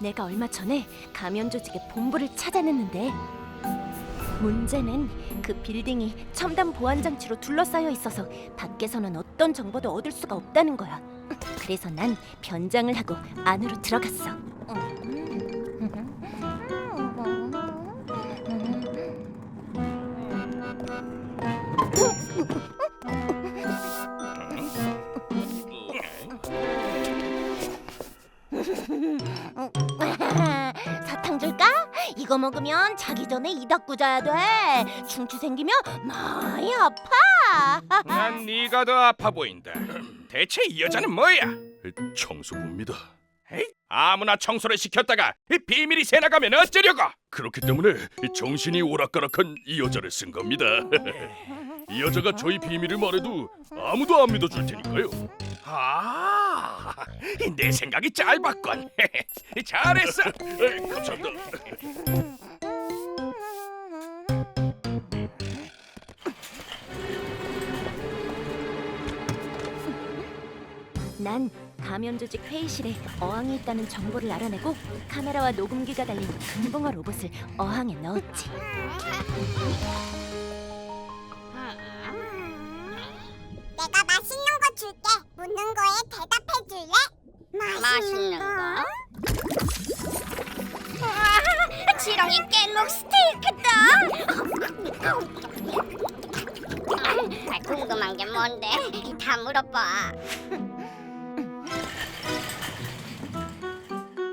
내가 얼마 전에 가면 조직의 본부를 찾아냈는데 문제는 그 빌딩이 첨단 보안 장치로 둘러싸여 있어서 밖에서는 어떤 정보도 얻을 수가 없다는 거야. 그래서 난 변장을 하고 안으로 들어갔어. 사탕 줄까? 이거 먹으면 자기 전에 이 닦고 자야 돼. 충치 생기면 많이 아파. 난 네가 더 아파 보인다. 대체 이 여자는 뭐야? 청소부입니다. 에이, 아무나 청소를 시켰다가 이 비밀이 새나가면 어쩌려고? 그렇기 때문에 정신이 오락가락한 이 여자를 쓴 겁니다. 이 여자가 저희 비밀을 말해도 아무도 안 믿어줄 테니까요. 아, 내 생각이 짧았군. 잘했어. 에이, 감사합니다. 난 가면 조직 회의실에 어항이 있다는 정보를 알아내고 카메라와 녹음기가 달린 금붕어 로봇을 어항에 넣었지. 내가 맛있는 거 줄게. 묻는 거에 대답해? 맛있는 거? 와, 지렁이 깻목 스테이크다. 아, 궁금한 게 뭔데? 다 물어봐.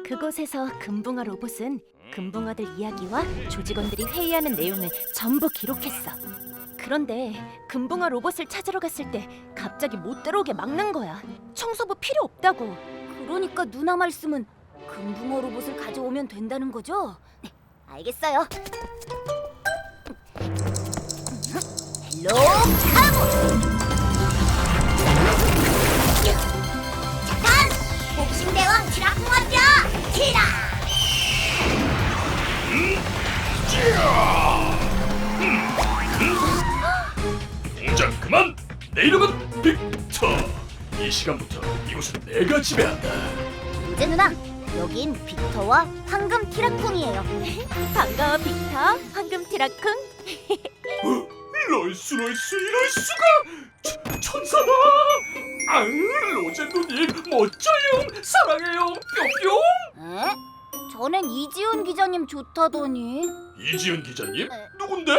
그곳에서 금붕어 로봇은 금붕어들 이야기와 조직원들이 회의하는 내용을 전부 기록했어. 그런데 금붕어 로봇을 찾으러 갔을 때 갑자기 못 들어오게 막는 거야. 청소부 필요 없다고. 그러니까 누나 말씀은 금붕어 로봇을 가져오면 된다는 거죠? 네, 알겠어요. 헬로 카보! 잠깐! 복싱 대왕 지라쿵 왔죠? 지라! 공작 그만! 내 이름은 빅터! 이 시간부터 이곳은 내가 지배한다. 이제 누나, 여긴 빅터와 황금 티라쿵이에요. 반가워 빅터, 황금 티라쿵. 럴수 럴수 이럴 수가! 천- 천사다! 아, 로젠도님 멋져요! 사랑해요! 뿅뿅! 에? 전엔 이지훈 기자님 좋다더니. 이지은 기자님? 누군데?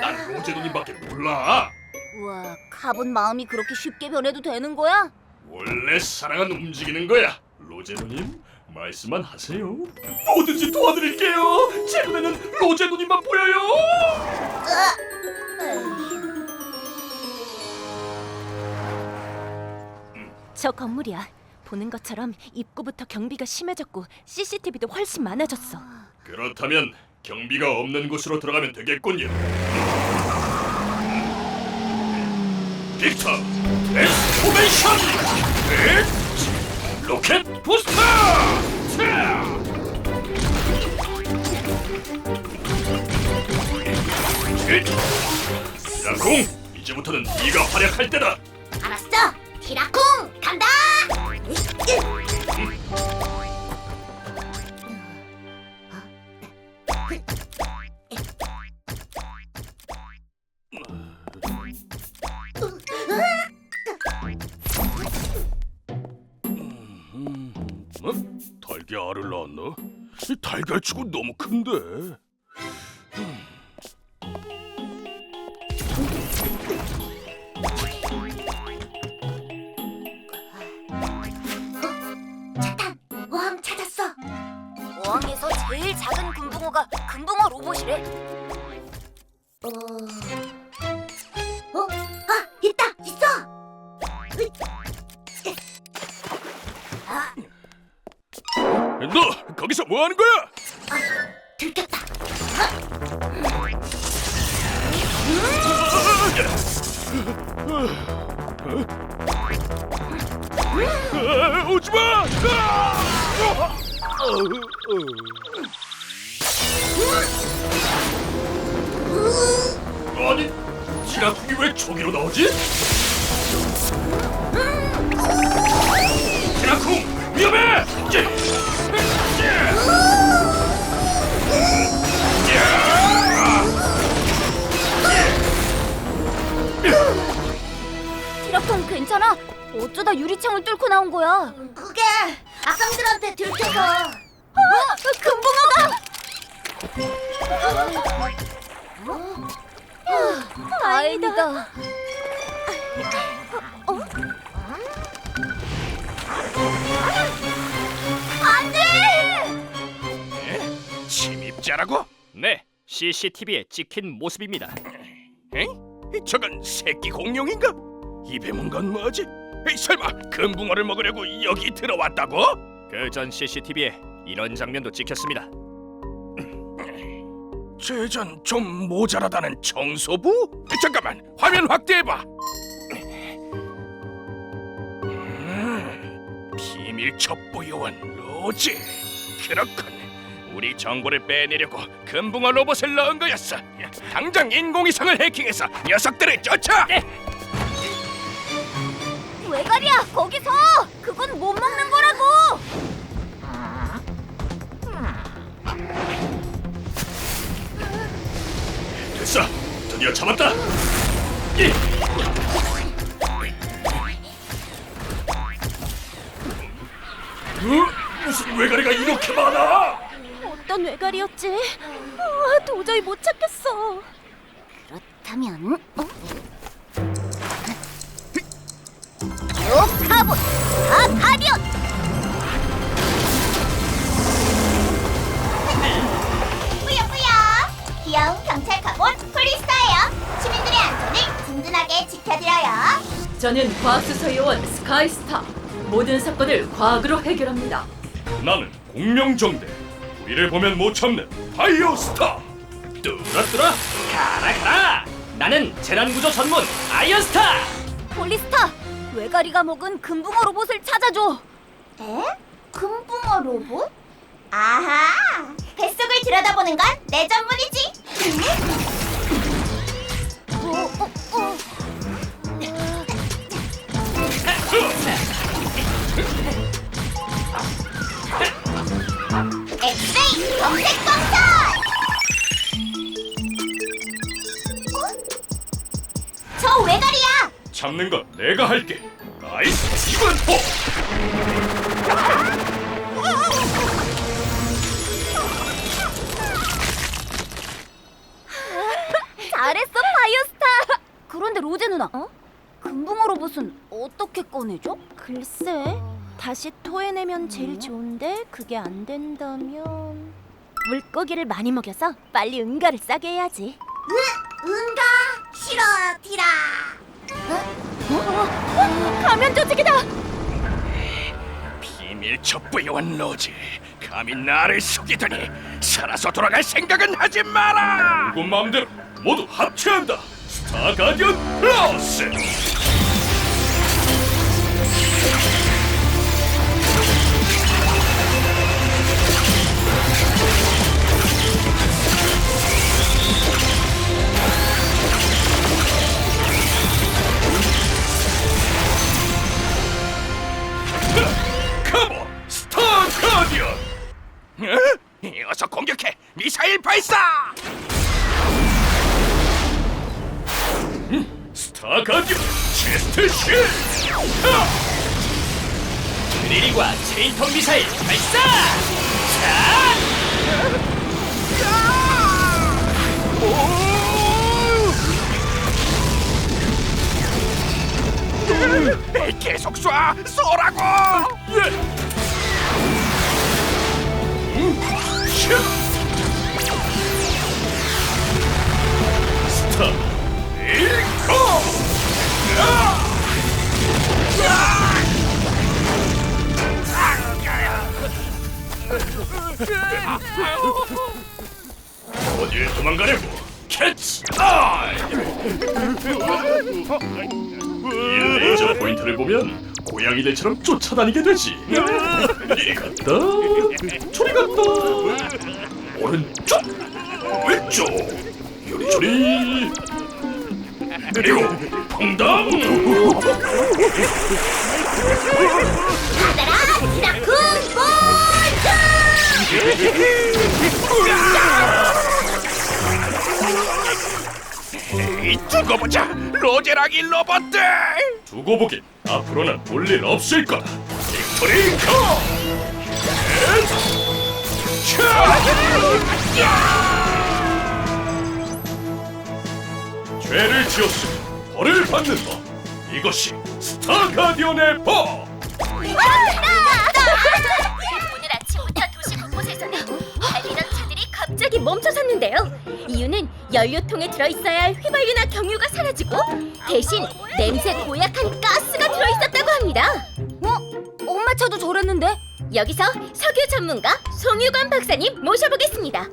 난 로젠도님밖에 몰라. 우와, 카본 마음이 그렇게 쉽게 변해도 되는 거야? 원래 사랑은 움직이는 거야. 로제노님 말씀만 하세요. 뭐든지 도와드릴게요. 제 눈에는 로제노님만 보여요. 저 건물이야. 보는 것처럼 입구부터 경비가 심해졌고 CCTV도 훨씬 많아졌어. 그렇다면 경비가 없는 곳으로 들어가면 되겠군요. 빅터 엑스포메이션 엑 로켓 부스터 차! 야공 이제부터는 네가 활약할 때다. 알았어! 티라쿵! 간다! 어? 달걀치고 너무 큰데. 왕 찾았어! 어항에서 제일 작은 금붕어가 금붕어 로봇이래. 어... 어? 아! 있다! 있어! 으 너 거기서 뭐 하는 거야? 들켰다! 아, 오지 마! 아니, 지라쿵이 왜 저기로 나오지? 지라쿵 위험해! 디럭턴 괜찮아? 어쩌다 유리창을 뚫고 나온 거야? 그게 악당들한테 들켜서 어? 금붕어다! 다행이다. 침입자라고? 네, CCTV에 찍힌 모습입니다. 에? 저건 새끼 공룡인가? 입에 문건 뭐지? 에이, 설마 금붕어를 먹으려고 여기 들어왔다고? 그 전 CCTV에 이런 장면도 찍혔습니다. 제전 좀 모자라다는 청소부? 잠깐만 화면 확대해봐 음, 비밀 첩보 요원 로지 그렇군 우리 정보를 빼내려고 금붕어 로봇을 넣은 거였어 당장 인공위성을 해킹해서 녀석들을 쫓아 왜 가랴? 거기서! 그건 못 먹는 거라고! 됐어. 드디어 잡았다. 이. 어? 무슨 외가리가 이렇게 많아? 어떤 외갈이었지? 아, 도저히 못 찾겠어. 그렇다면 어? 욕하고 다 가련! 뿌요뿌요 귀여운 경찰 가본 폴리스타예요 시민들의 안전을 든든하게 지켜드려요 저는 과학수사 요원 스카이스타. 모든 사건을 과학으로 해결합니다. 나는 공명정대. 우리를 보면 못 참는 파이어스타. 뚜라뚜라. 가라 가라! 나는 재난 구조 전문 아이언스타! 폴리스타! 외가리가 먹은 금붕어 로봇을 찾아줘! 에? 금붕어 로봇? 아하 뱃속을 들여다보는 건 내 전문이지 어, 어, 어. 엑스레이 검색 검사 어? 저 외가리야 잡는 건 내가 할게. 나이스 기관 포. 잘했어 파이어스타! 그런데 로제 누나 어? 금붕어 로봇은 어떻게 꺼내죠? 글쎄, 다시 토해내면 제일 좋은데 그게 안 된다면 물고기를 많이 먹여서 빨리 응가를 싸게 해야지. 응가 싫어 티라 가면 조직이다. 비밀 첩보 요원 로지 감히 나를 속이더니 살아서 돌아갈 생각은 하지 마라 군 마음대로 모두 합체한다. 스타 가디언 플러스. 어? 어서 공격해 미사일 발사 스타 가디언 체스트 실. 드릴과 체인통 미사일 발사! 에이, 계속 쏴 쏘라고 예. 어딜 도망가려고? 캐치 아이! 이 레이저 포인트를 보면 고양이들처럼 쫓아다니게 되지. 이리 갔다, 저리 갔다, 오른쪽, 왼쪽, 요리조리. 그리고 퐁당. 이 두고 보자 로제라기 로봇들 두고 보긴 앞으로는 볼 일 없을 거다. 빅토리 컴! 죄를 지었으니 벌을 받는 법. 이것이 스타 가디언의 법. 오늘 아 갑자기 멈춰섰는데요. 이유는 연료통에 들어있어야 할 휘발유나 경유가 사라지고 대신 냄새 고약한 가스가 들어있었다고 합니다. 어? 엄마 차도 저랬는데? 여기서 석유 전문가 송유관 박사님 모셔보겠습니다.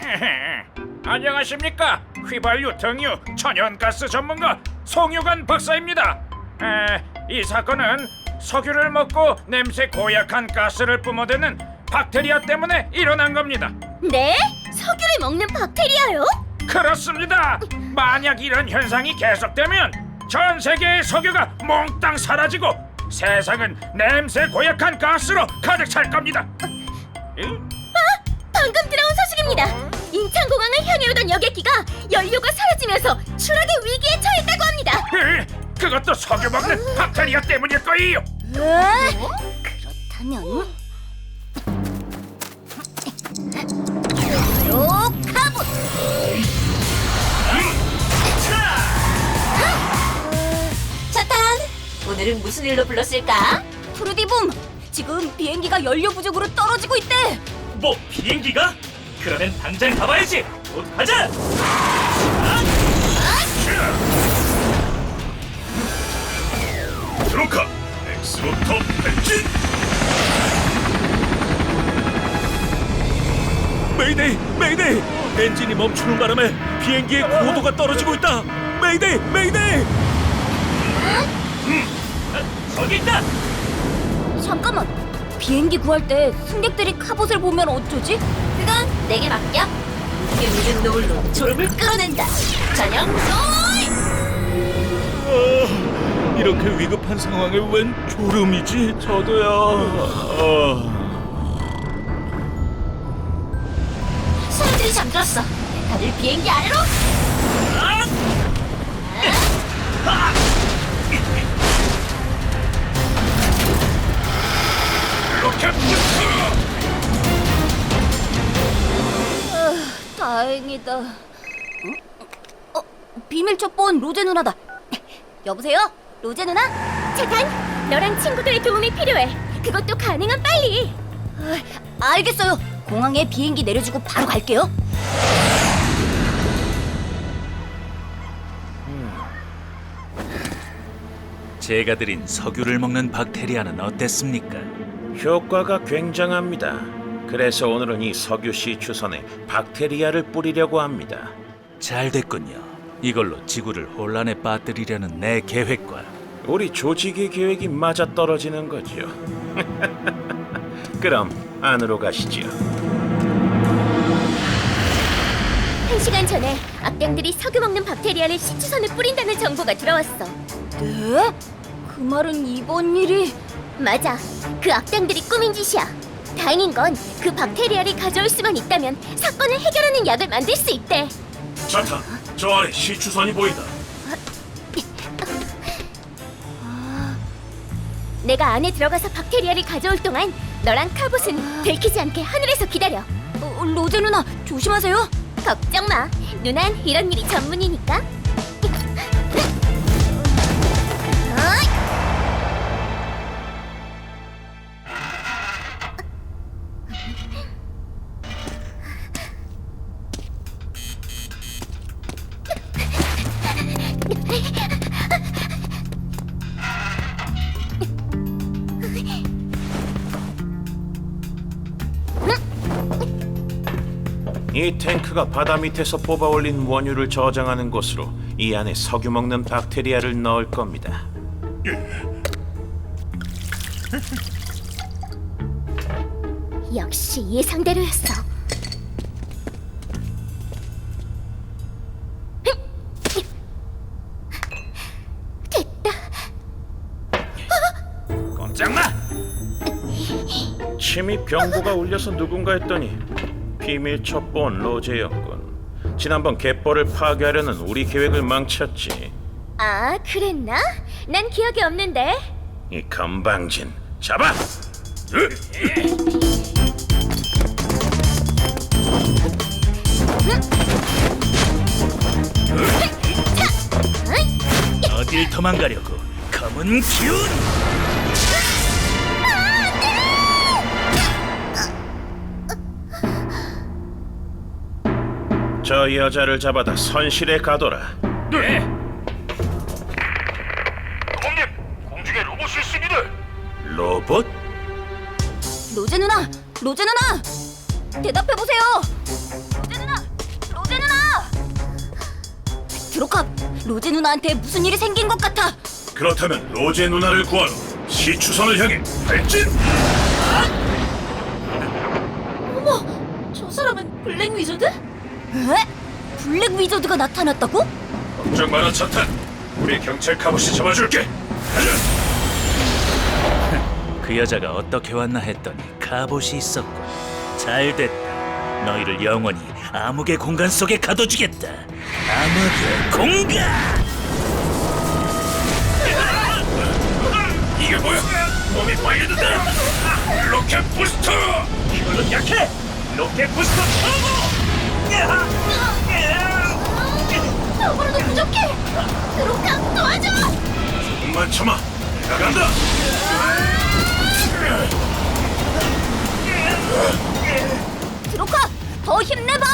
안녕하십니까 휘발유 등유 천연가스 전문가 송유관 박사입니다 에, 이 사건은 석유를 먹고 냄새 고약한 가스를 뿜어대는 박테리아 때문에 일어난 겁니다 네? 석유를 먹는 박테리아요? 그렇습니다 만약 이런 현상이 계속되면 전 세계의 석유가 몽땅 사라지고 세상은 냄새 고약한 가스로 가득 찰 겁니다 응? 방금 들어온 소식입니다. 인천공항을 향해 오던 여객기가 연료가 사라지면서 추락의 위기에 처했다고 합니다. 에, 그것도 석유 먹는 박테리아 때문일 거예요 에? 그렇다면 로카봇 차탄, 오늘은 무슨 일로 불렀을까? 프루디붐 지금 비행기가 연료 부족으로 떨어지고 있대 뭐 비행기가? 그러면 당장 가봐야지. 곧 가자. 드로카 엑스로터 엔진. 메이데이! 메이데이! 엔진이 멈추는 바람에 비행기의 고도가 떨어지고 있다! 메이데이! 메이데이! 저기 있다. 잠깐만 비행기 구할 때 승객들이 카봇을 보면 어쩌지? 그건 내게 맡겨. 힘든 노을로 졸음을 끌어낸다. 저녁 쏘이! 아, 이렇게 위급한 상황에 웬 졸음이지? 저도요. 아. 사람들이 잠들었어. 다들 비행기 아래로. 로켓 다행이다 어? 어? 비밀 첩보원 로제 누나다 여보세요? 로제 누나? 차탄, 너랑 친구들의 도움이 필요해. 그것도 가능한 빨리. 알겠어요 공항에 비행기 내려주고 바로 갈게요 제가 드린 석유를 먹는 박테리아는 어땠습니까? 효과가 굉장합니다. 그래서 오늘은 이 석유 시추선에 박테리아를 뿌리려고 합니다. 잘 됐군요. 이걸로 지구를 혼란에 빠뜨리려는 내 계획과 우리 조직의 계획이 맞아 떨어지는 거죠. 그럼 안으로 가시죠. 한 시간 전에 악당들이 석유 먹는 박테리아를 시추선에 뿌린다는 정보가 들어왔어. 네? 그 말은 이번 일이 맞아. 그 악당들이 꾸민 짓이야. 다행인 건 그 박테리아를 가져올 수만 있다면 사건을 해결하는 약을 만들 수 있대. 자탄, 저 아래 시추선이 보인다. 내가 안에 들어가서 박테리아를 가져올 동안 너랑 카봇은 들키지 않게 하늘에서 기다려. 어, 로제 누나 조심하세요 걱정 마. 누난 이런 일이 전문이니까. 이 탱크가 바다 밑에서 뽑아 올린 원유를 저장하는 곳으로 이 안에 석유 먹는 박테리아를 넣을 겁니다. 역시 예상대로였어. 됐다. 꼼짝마 침입 경보가 울려서 누군가 했더니 비밀 첩보원 로제였군. 지난번 갯벌을 파괴하려는 우리 계획을 망쳤지. 아, 그랬나? 난 기억이 없는데. 이 건방진 잡아! 어딜 도망가려고? 검은 기운! 저 여자를 잡아다 선실에 가둬라. 네. 공님, 공중에 로봇이 있습니다. 로봇? 로제 누나, 로제 누나, 대답해 보세요. 로제 누나, 로제 누나. 드로캅, 로제 누나한테 무슨 일이 생긴 것 같아. 그렇다면 로제 누나를 구하러 시추선을 향해 발진. 저 사람은 블랙 위저드? 에? 블랙 위저드가 나타났다고? 걱정 마라 차탄. 우리 경찰 카봇이 잡아줄게. 가자. 그 여자가 어떻게 왔나 했더니 갑옷이 있었군. 잘 됐다. 너희를 영원히 암흑의 공간 속에 가둬주겠다. 암흑의 공간! 이게 뭐야? 몸이 빨개진다. 로켓 부스터. 이걸로 약해! 로켓 부스터 터보! 저거로도 부족해. 드로카 도와줘. 조금만 참아. 내가 간다. 드로캅, 더 힘내봐.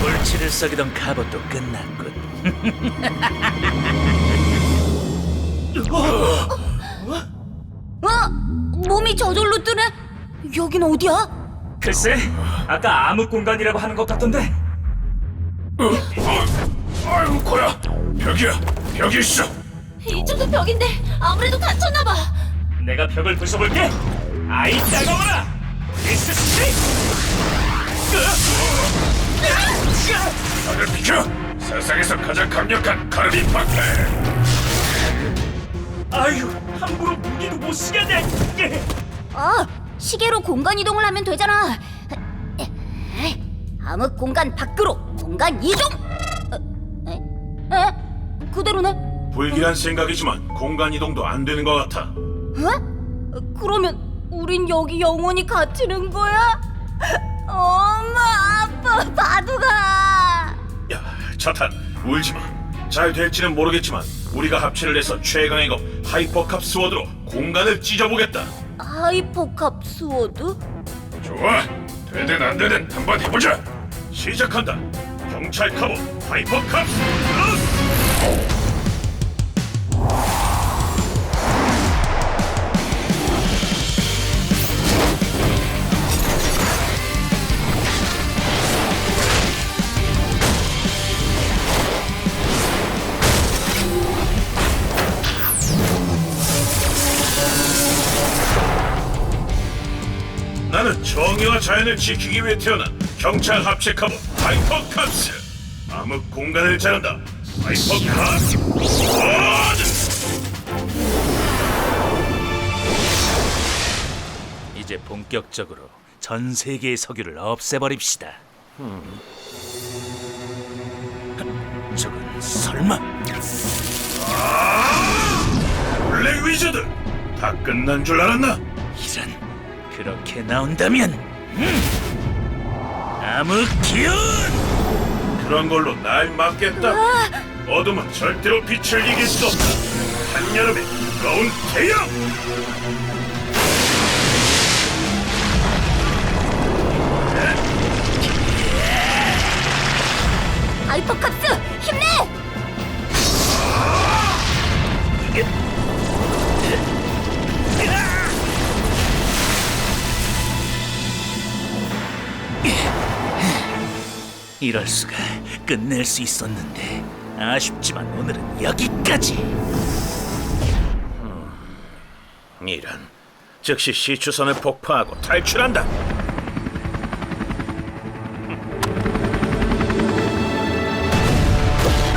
물치를 썩이던 갑옷도 끝났군. 여긴 어디야? 글쎄, 아까 암흑 공간이라고 하는 것 같던데. 아이고 코야. 벽이야. 벽이 있어. 이쪽도 벽인데 아무래도 다쳤나 봐. 내가 벽을 부숴볼게. 아이 따가워라. 리스 스틱. 다들 비켜. 세상에서 가장 강력한 카르비 파크. 아유, 함부로 무기도 못 쓰겠네. 예. 아, 시계로 공간 이동을 하면 되잖아. 암흑 공간 밖으로 공간 이동. 어, 에? 에? 그대로네. 불길한 생각이지만 공간 이동도 안 되는 것 같아. 어? 그러면 우린 여기 영원히 갇히는 거야? 엄마, 아빠, 바두가. 야, 차탄 울지 마. 잘 될지는 모르겠지만 우리가 합체를 해서 최강의 검 하이퍼캅 스워드로 공간을 찢어보겠다. 하이퍼 캅 스워드? 좋아. 되든 안 되든 한번 해보자. 시작한다. 경찰 카보 하이퍼 캅 스워드. 자연을 지키기 위해 태어난 경찰 합체 카보 하이퍼 캅스. 암흑 공간을 자른다. 하이퍼 캅 스워드. 이제 본격적으로 전 세계의 석유를 없애버립시다. 저건 설마 블랙 위저드. 다 끝난 줄 알았나? 이런 그렇게 나온다면 음! 암흑 기운! 그런 걸로 날 막겠다. 어둠은 절대로 빛을 이길 수 없다. 한여름의 뜨거운 태양. 하이퍼캅스 힘내! 이럴 수가 끝낼 수 있었는데 아쉽지만 오늘은 여기까지. 이런. 즉시 시추선을 폭파하고 탈출한다.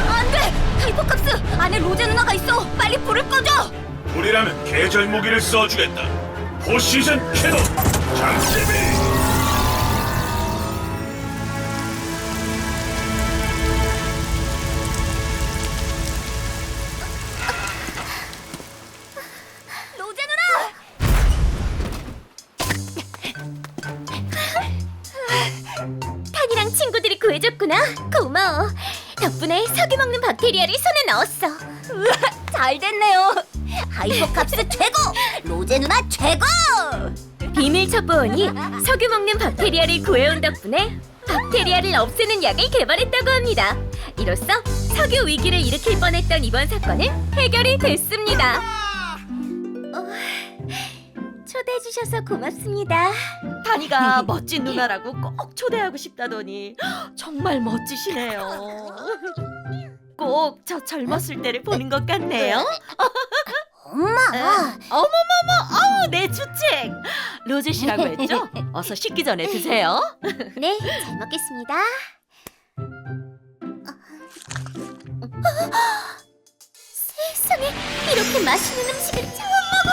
안돼! 하이퍼캅스 안에 로제 누나가 있어. 빨리 불을 꺼줘. 불이라면 계절 무기를 써주겠다. 포시즌 캐논 장재미 덕분에 석유 먹는 박테리아를 손에 넣었어. 우와, 잘 됐네요. 하이퍼캅스 최고! 로제 누나 최고! 비밀 첩보원이 석유 먹는 박테리아를 구해온 덕분에 박테리아를 없애는 약을 개발했다고 합니다. 이로써 석유 위기를 일으킬 뻔했던 이번 사건은 해결이 됐습니다. 어, 초대해 주셔서 고맙습니다. 타니가 멋진 누나라고 꼭 초대하고 싶다더니 정말 멋지시네요. 꼭 저 젊었을 때를 보는 것 같네요. 엄마! 어머머머, 어우 내 주책. 로제 씨라고 했죠? 어서 식기 전에 드세요. 네, 잘 먹겠습니다. 세상에 이렇게 맛있는 음식을 처음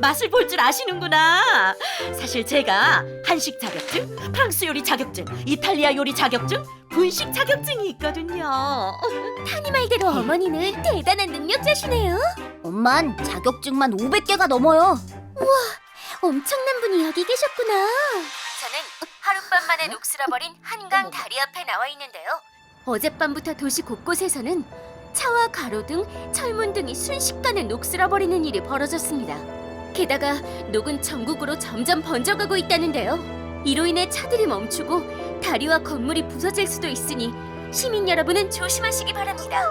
맛을 볼 줄 아시는구나. 사실 제가 한식 자격증, 프랑스 요리 자격증, 이탈리아 요리 자격증, 분식 자격증이 있거든요. 타니 말대로 어머니는 대단한 능력자시네요. 엄만 자격증만 500개가 넘어요. 엄청난 분이 여기 계셨구나. 저는 하룻밤 만에 녹슬어버린 한강 다리 앞에 나와 있는데요. 어젯밤부터 도시 곳곳에서는 차와 가로등, 철문 등이 순식간에 녹슬어버리는 일이 벌어졌습니다. 게다가 녹은 전국으로 점점 번져가고 있다는데요. 이로 인해 차들이 멈추고 다리와 건물이 부서질 수도 있으니 시민 여러분은 조심하시기 바랍니다.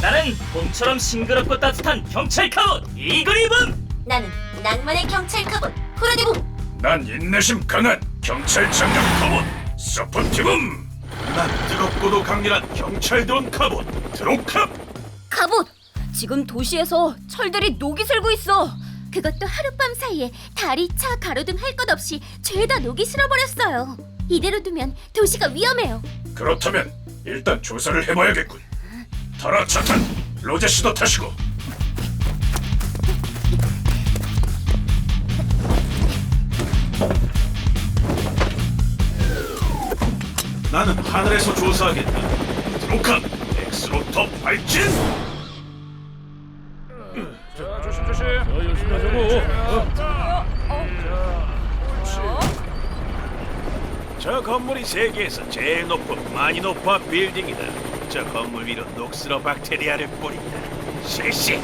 나는 봄처럼 싱그럽고 따뜻한 경찰 카봇 이그리븐 나는 낭만의 경찰 카본 프로디붐 난 인내심 강한 경찰 장갑 카봇 서포티붐 난 뜨겁고도 강렬한 경찰다운 카봇 드로캅 갑옷! 지금 도시에서 철들이 녹이 슬고 있어. 그것도 하룻밤 사이에 다리, 차, 가로등 할 것 없이 죄다 녹이 슬어버렸어요. 이대로 두면 도시가 위험해요. 그렇다면 일단 조사를 해봐야겠군 타라 차탄 로제 씨도 타시고 나는 하늘에서 조사하겠다 드로캅 엑스로터 발진 자, 건물이 세계에서 제일 높은 마니노파 빌딩이다. 저 건물 위로 녹슬어 박테리아를 뿌린다. 실시.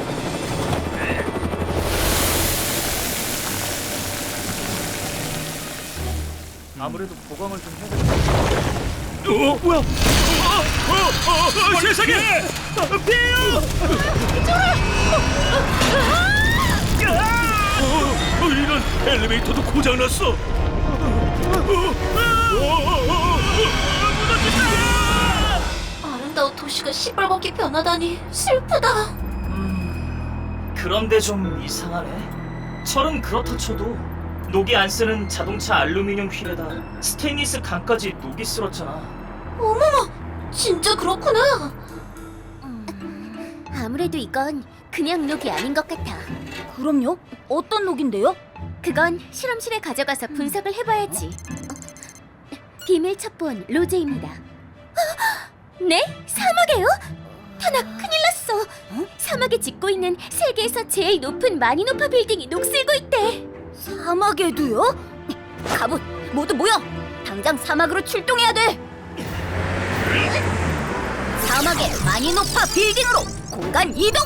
아무래도 보강을 좀 해야 돼. 어 뭐야? 어, 어, 어, 어, 세상에! 피해요! 어, 어, 이런 엘리베이터도 고장 났어. 아름다운 도시가 시뻘겋게 변하다니 슬프다. 그런데 좀 이상하네. 철은 그렇다 쳐도 녹이 안 쓰는 자동차 알루미늄 휠에다 스테인리스 강까지 녹이 쓸었잖아. 진짜 그렇구나. 아무래도 이건 그냥 녹이 아닌 것 같아. 그럼요? 어떤 녹인데요? 그건 실험실에 가져가서 분석을 해봐야지. 비밀 첩보원 로제입니다. 네? 사막에요? 타나 큰일 났어. 사막에 짓고 있는 세계에서 제일 높은 마니노파 빌딩이 녹슬고 있대. 사막에도요? 갑옷 모두 모여! 당장 사막으로 출동해야 돼! 사막의 많이 높아 빌딩으로 공간 이동!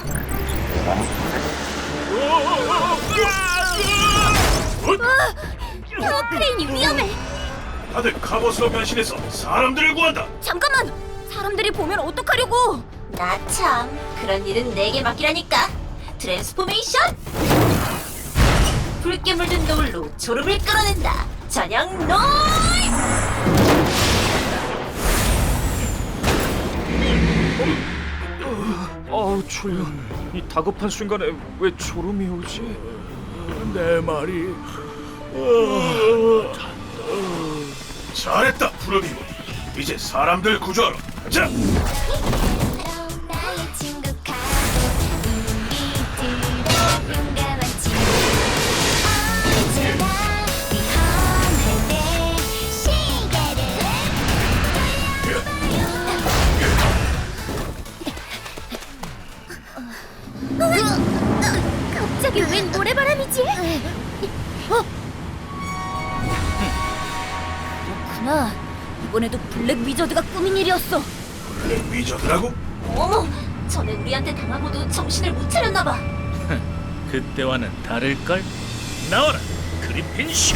타워 크레인이 위험해. 다들 갑옷으로 변신해서 사람들을 구한다 잠깐만! 사람들이 보면 어떡하려고! 나 참 그런 일은 내게 맡기라니까 트랜스포메이션! 붉게 물든 노을로 졸음을 끌어낸다 저녁 노이! 어우 졸려. 이 다급한 순간에 왜 졸음이 오지? 내 말이 잘했다 프로비오 이제 사람들 구조하러 가 자 갑자기 웬 노래바람이지? 그렇구나. 이번에도 블랙 위저드가 꾸민 일이었어. 블랙 위저드라고? 어머, 전에 우리한테 당하고도 정신을 못 차렸나 봐. 그때와는 다를걸? 나와라 그리핀 슛!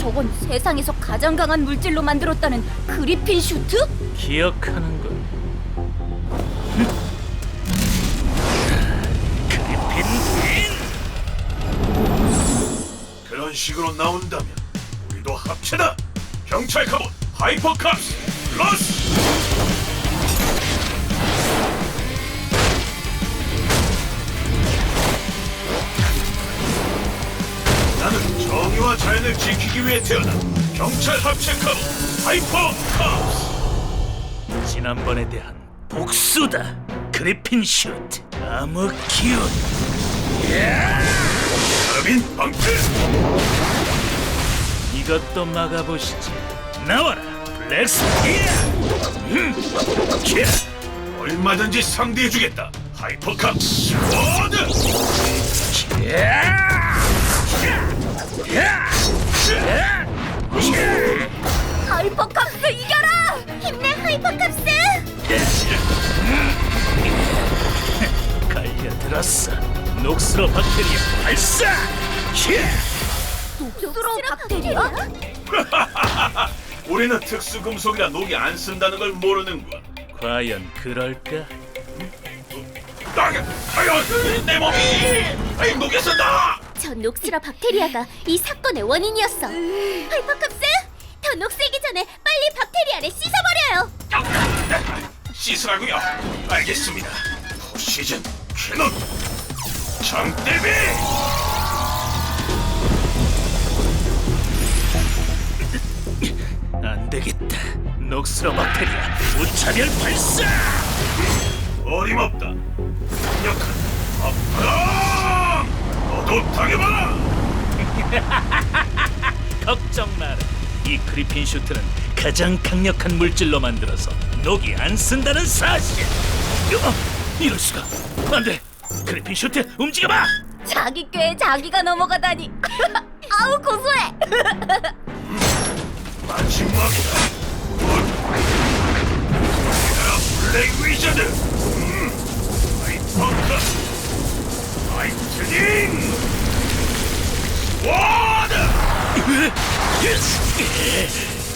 저건 세상에서 가장 강한 물질로 만들었다는 그리핀 슈트? 기억하는군 그리핀 빈! 그런 식으로 나온다면 우리도 합체다 경찰 카봇 하이퍼 캅스 플러스! 나는 정의와 자연을 지키기 위해 태어난 경찰 합체 카봇 하이퍼 캅스! 지난번에 대한 복수다 그리핀 슛 암흑 기운. 카르빈 방패 이것도 막아보시지. 나와라 블랙스피어 음! 얼마든지 상대해주겠다. 하이퍼캅스 워드! 하이퍼캅스 이겨라! 힘내 하이퍼캅스! 걸려들었어. 녹스로 박테리아 발사! kia! 박테리아? 우리는 특수 금속이라 녹이 안 쓴다는 걸 모르는군 과연 그럴까? 나게 아유 내 몸이 아이 녹에 쓴다 저 녹스라 박테리아가 이 사건의 원인이었어. 하이퍼캅스, 더 녹슬기 전에 빨리 박테리아를 씻어버려요. 씻으라고요 알겠습니다 시즌 캐논 장대비 안 되겠다. 녹스로 박테리아 무차별 발사! 어림없다. 강력한 아프라 너도 당해봐라! 걱정 마라. 이 그리핀 슈트는 가장 강력한 물질로 만들어서 녹이 안 쓴다는 사실! 어, 이럴 수가. 안돼. 그리핀 슈트 움직여봐! 자기 꾀에 자기가 넘어가다니. 아우 고소해. 마지막이다 야 블랙 위저드 음. 하이퍼카 라이트닝 워드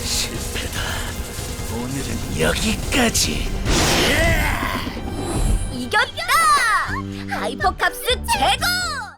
실패다 오늘은 여기까지 이겼다! 하이퍼캅스 최고!